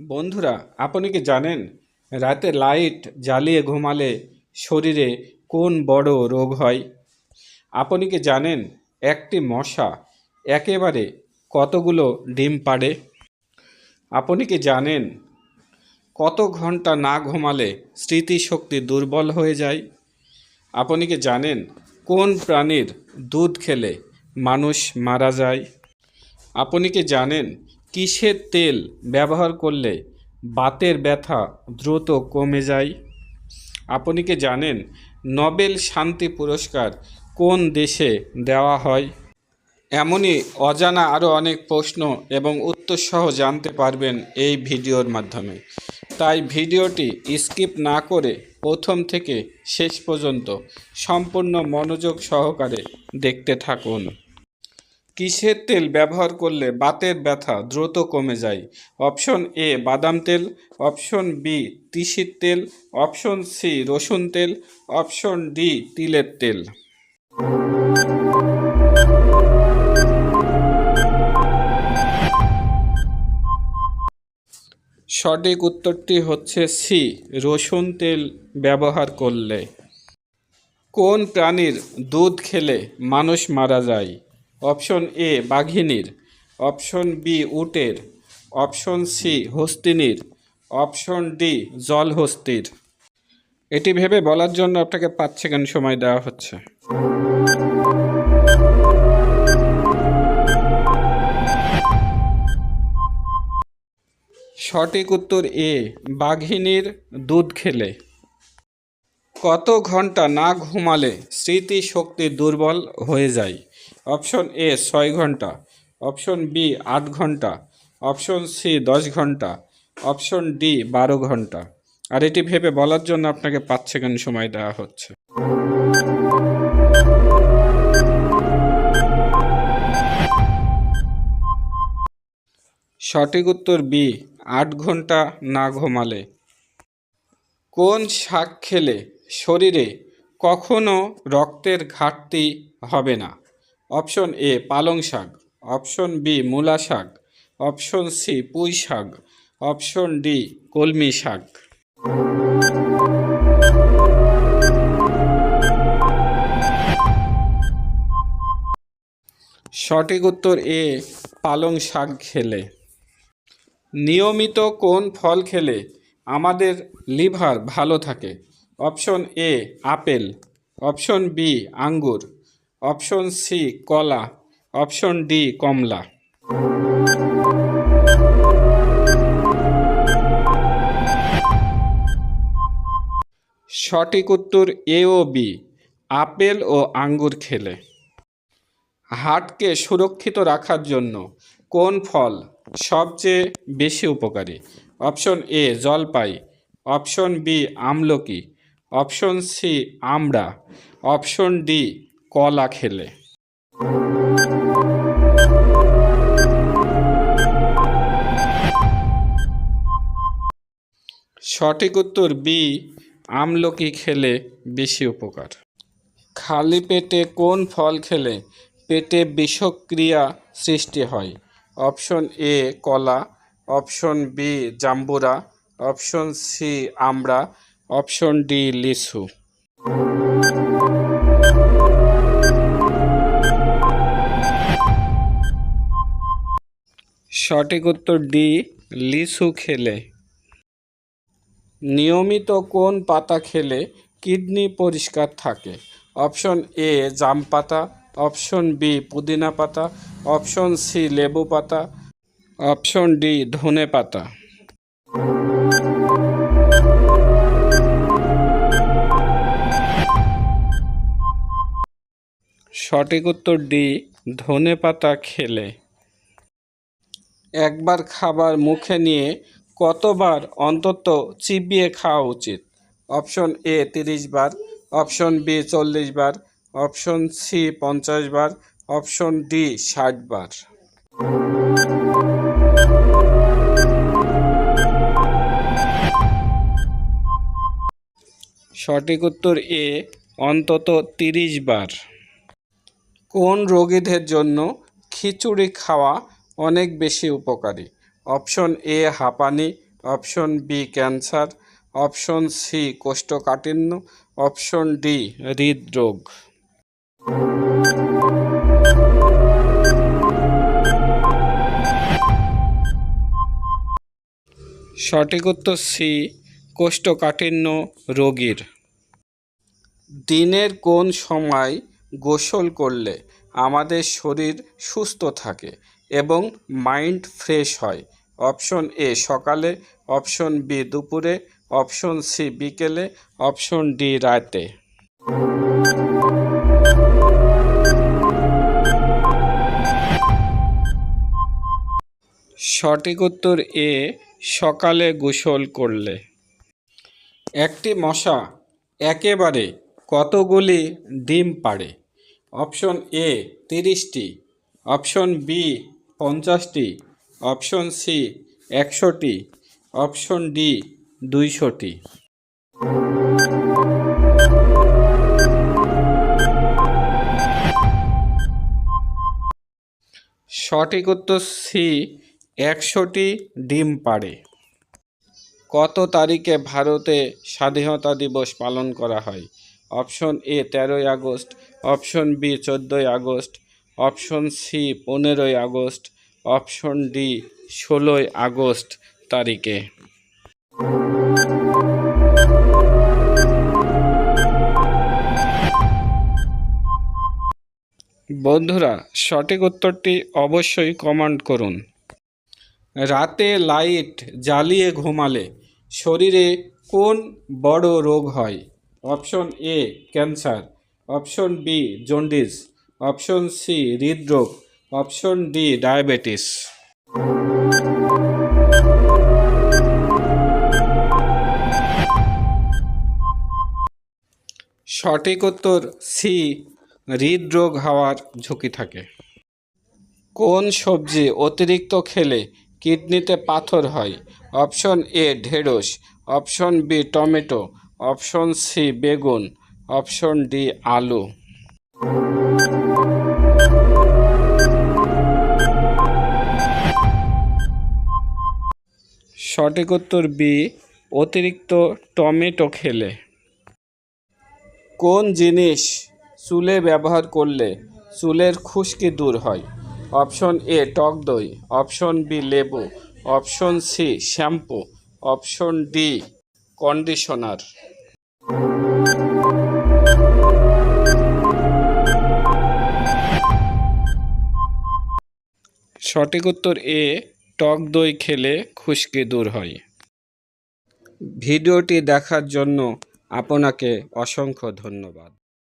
বন্ধুরা, আপনি কি জানেন রাতে লাইট জ্বালিয়ে ঘুমালে শরীরে কোন বড় রোগ হয়? আপনি কি জানেন একটি মশা একেবারে কতগুলো ডিম পাড়ে? আপনি কি জানেন কত ঘণ্টা না ঘুমালে স্মৃতিশক্তি দুর্বল হয়ে যায়? আপনি কি জানেন কোন প্রাণীর দুধ খেলে মানুষ মারা যায়? আপনি কি জানেন কিসের তেল ব্যবহার করলে বাতের ব্যথা দ্রুত কমে যায়? আপনি কি জানেন নোবেল শান্তি পুরস্কার কোন দেশে দেওয়া হয়? এমনই অজানা আরও অনেক প্রশ্ন এবং উত্তর সহ জানতে পারবেন এই ভিডিওর মাধ্যমে। তাই ভিডিওটি স্কিপ না করে প্রথম থেকে শেষ পর্যন্ত সম্পূর্ণ মনোযোগ সহকারে দেখতে থাকুন। কিসের তেল ব্যবহার করলে বাতের ব্যথা দ্রুত কমে যায়? অপশন এ, বাদাম তেল। অপশন বি, তিসির তেল। অপশন সি, রসুন তেল। অপশন ডি, তিলের তেল। সঠিক উত্তরটি হচ্ছে সি, রসুন তেল ব্যবহার করলে। কোন প্রাণীর দুধ খেলে মানুষ মারা যায়? অপশন এ বাঘিনীর, অপশন বি উটের, অপশন সি হস্তিনীর, অপশন ডি জলহস্তির। এটি ভেবে বলার জন্য আপনাকে পাঁচ সেকেন্ড সময় দেওয়া হচ্ছে। সঠিক উত্তর এ, বাঘিনীর দুধ খেলে। কত ঘণ্টা না ঘুমালে স্মৃতিশক্তি দুর্বল হয়ে যায়। অপশন এ ছয় ঘণ্টা, অপশন বি আট ঘণ্টা, অপশন সি দশ ঘণ্টা, অপশন ডি বারো ঘণ্টা। আর এটি ভেবে বলার জন্য আপনাকে পাঁচ সেকেন্ড সময় দেওয়া হচ্ছে। সঠিক উত্তর বি, আট ঘণ্টা না ঘুমালে। কোন শাক খেলে শরীরে কখনো রক্তের ঘাটতি হবে না? অপশন এ পালং শাক, অপশন বি মূলা শাক, অপশন সি পুঁই শাক, অপশন ডি কলমি শাক। সঠিক উত্তর এ, পালং শাক খেলে। নিয়মিত কোন ফল খেলে আমাদের লিভার ভালো থাকে? Option A, apple, option B, আঙ্গুর। অপশন সি, কলা। অপশন ডি, কমলা। সঠিক উত্তর এ ও বি, আপেল ও আঙ্গুর খেলে। হার্টকে সুরক্ষিত রাখার জন্য কোন ফল সবচেয়ে বেশি উপকারী? অপশন এ, জলপাই। অপশন বি, আমলকি। অপশন সি, আমড়া। অপশন ডি কলা খেলে। সঠিক উত্তর বি আমলকি খেলে বেশি উপকার। খালি পেটে কোন ফল খেলে পেটে বিষক্রিয়া সৃষ্টি হয়? অপশন এ, কলা। অপশন বি, জাম্বুরা। অপশন সি, আমড়া। অপশন ডি, লিচু। সঠিক উত্তর ডি, লিচু খেলে। নিয়মিত কোন পাতা খেলে কিডনি পরিষ্কার থাকে? অপশন এ, জাম পাতা। অপশন বি, পুদিনা পাতা। অপশন সি, লেবু পাতা। অপশন ডি, ধনে পাতা। সঠিক উত্তর ডি, ধনে পাতা খেলে। একবার খাবার মুখে নিয়ে কতবার অন্তত চিবিয়ে খাওয়া উচিত? অপশন এ তিরিশ বার, অপশন বি চল্লিশ বার, অপশন সি পঞ্চাশ বার, অপশন ডি ষাট বার। সঠিক উত্তর এ অন্তত তিরিশ বার। কোন রোগীদের জন্য খিচুড়ি খাওয়া অনেক বেশি উপকারী। অপশন এ হাঁপানি, option B cancer, option C কোষ্ঠকাঠিন্য, অপশন ডি হৃদরোগ। সঠিক উত্তর সি, কোষ্ঠকাঠিন্য রোগীর। দিনের কোন সময় গোসল করলে আমাদের শরীর সুস্থ থাকে? এবং মাইন্ড ফ্রেশ হয়। অপশন এ, সকালে। অপশন বি, দুপুরে। অপশন সি, বিকেলে। অপশন ডি, রাতে। সঠিক উত্তর এ, সকালে গোসল করলে। একটি মশা একেবারে কতগুলি ডিম পাড়ে? অপশন এ, তিরিশটি। অপশন বি পঞ্চাশটি, অপশন সি একশোটি, অপশন ডি দুইশোটি। সঠিক উত্তর সি একশোটি ডিম পাড়ে। কত তারিখে ভারতে স্বাধীনতা দিবস পালন করা হয়? অপশন এ তেরোই আগস্ট, অপশন বি চোদ্দোই আগস্ট, অপশন সি পনেরোই আগস্ট অপশন ডি, ষোলোই আগস্ট তারিখে। বন্ধুরা, সঠিক উত্তরটি অবশ্যই কমেন্ট করুন। রাতে লাইট জ্বালিয়ে ঘুমালে শরীরে কোন বড় রোগ হয়? Option A, cancer. Option B, jaundice. Option C, হৃদরোগ। Option D, diabetes. সঠিক উত্তর সি, হৃদরোগ হওয়ার ঝুঁকি থাকে। কোন সবজি অতিরিক্ত খেলে কিডনিতে পাথর হয়? অপশন এ, ঢেঁড়স। Option B, tomato. Option C, বেগুন। অপশন ডি, আলু। সঠিক উত্তর বি অতিরিক্ত টমেটো খেলে। কোন জিনিস চুলে ব্যবহার করলে চুলের খুশকি দূর হয়? অপশন এ টক দই। অপশন বি লেবু। Option C shampoo. Option D conditioner. সঠিক উত্তর এ টক দই খেলে খুশকি দূর হয়। ভিডিওটি দেখার জন্য আপনাকে অসংখ্য ধন্যবাদ।